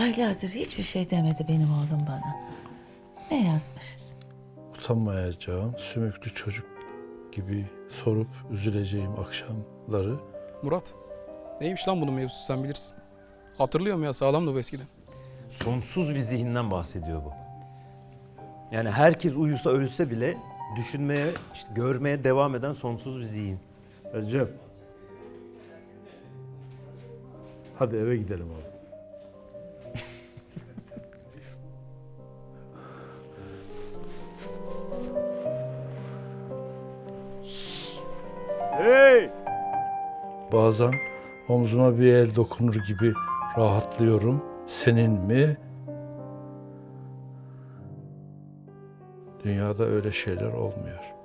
Aylardır hiçbir şey demedi benim oğlum bana. Ne yazmış? Utanmayacağım, sümüklü çocuk gibi sorup üzüleceğim akşamları Murat, neymiş lan bunun mevzusu sen bilirsin. Hatırlıyorum ya sağlamdı bu eskiden. Sonsuz bir zihinden bahsediyor bu. Yani herkes uyusa ölse bile düşünmeye, işte görmeye devam eden sonsuz bir zihin. Recep. Hadi eve gidelim oğlum. Bazen omzuma bir el dokunur gibi rahatlıyorum. Senin mi? Dünyada öyle şeyler olmuyor.